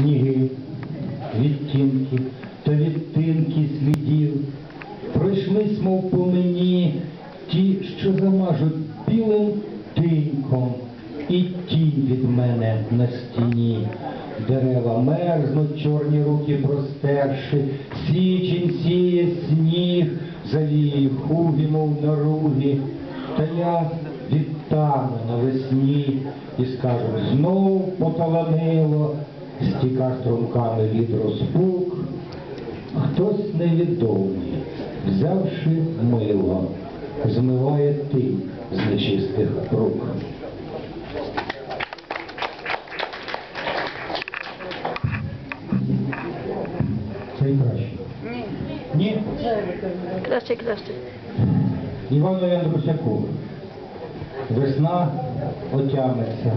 сніги, відтінки та відтинки слідів, пройшлись, мов по мені, ті, що замажуть білим тиньком, і тінь від мене на стіні. Дерева мерзнуть, чорні руки простерши, січень сіє сніг, завіє хугі, мов на ругі. Та я відтану навесні і скажу, знов поталанило, стіка струмками від розпук. Хтось невідомий, взявши мило, змиває тинь з нечистих рук. Це і краще. Ні? Краще, краще. Івану Андрусяку. Весна отямиться,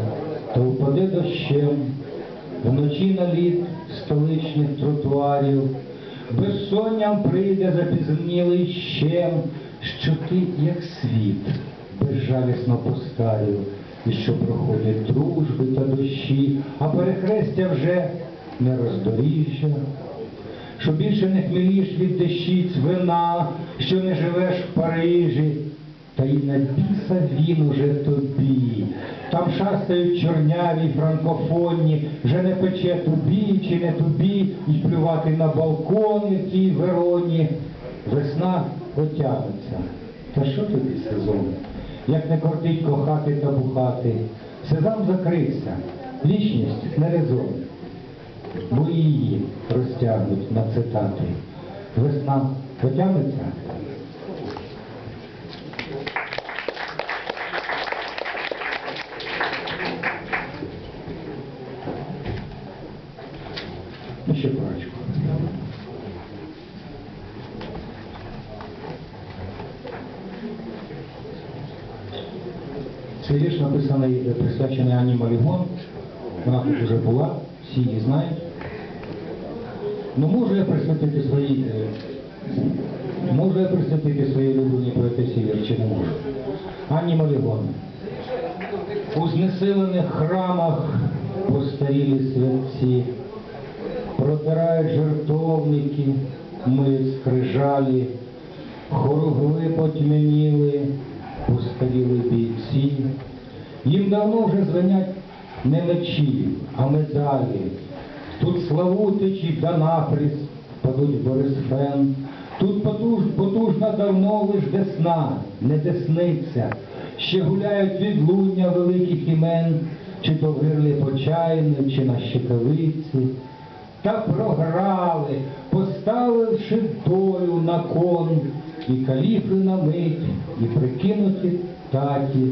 то впаде дощем, вночі на лід столичних тротуарів, безсонням прийде запізнілий щем, що ти, як світ, безжалісно постарів, і що проходять дружби та дощі, а перехрестя вже не роздоріжжя, що більше не хмеліш від дещиць вина, що не живеш в Парижі, та й на біса він уже тобі. Там шастають чорняві, франкофонні, вже не пече тобі чи не тобі, і плювати на балкони в тій Вероні. Весна отягнеться. Та що тобі сезон? Як не кортить кохати та бухати, сезон закрився, вічність не резон бо її розтягнуть на цитати. Весна потягнеться? Ну, ще парочку. Цей вірш написаний, присвячений Ані Малігон. Вона тут вже була, всі її знають. Ну можу я присвятити свої, е, можу я присвятити своїй улюбленій поетесі вірш, чи не можу? Ані Малігон. У знесилених храмах постарілі святці, жертовники, миють скрижалі, хоругви потьмяніли, постаріли бійці. Їм давно вже звенять не мечі, а медалі. Тут Славутичі та Нафріс падуть Борисфен. Тут потуж, потужна давно лиш десна, не десниця. Ще гуляють відлуння великих імен, чи то в гирлі почайни, чи на щекавиці. Та програли, поставивши долю на кон, і каліфи на мить, і прикинуті таті.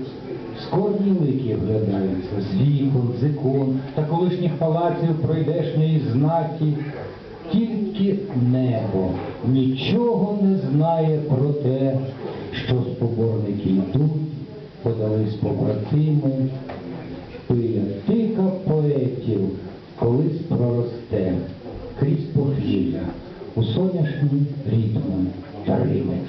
Скорні лики вглядаються з вікон, з ікон та колишніх палаців пройдешньої знаті. Тільки небо нічого не знає про те, що споборники йдуть, подались побратими, пиля тих Весілля у соняшній рідній Тарини.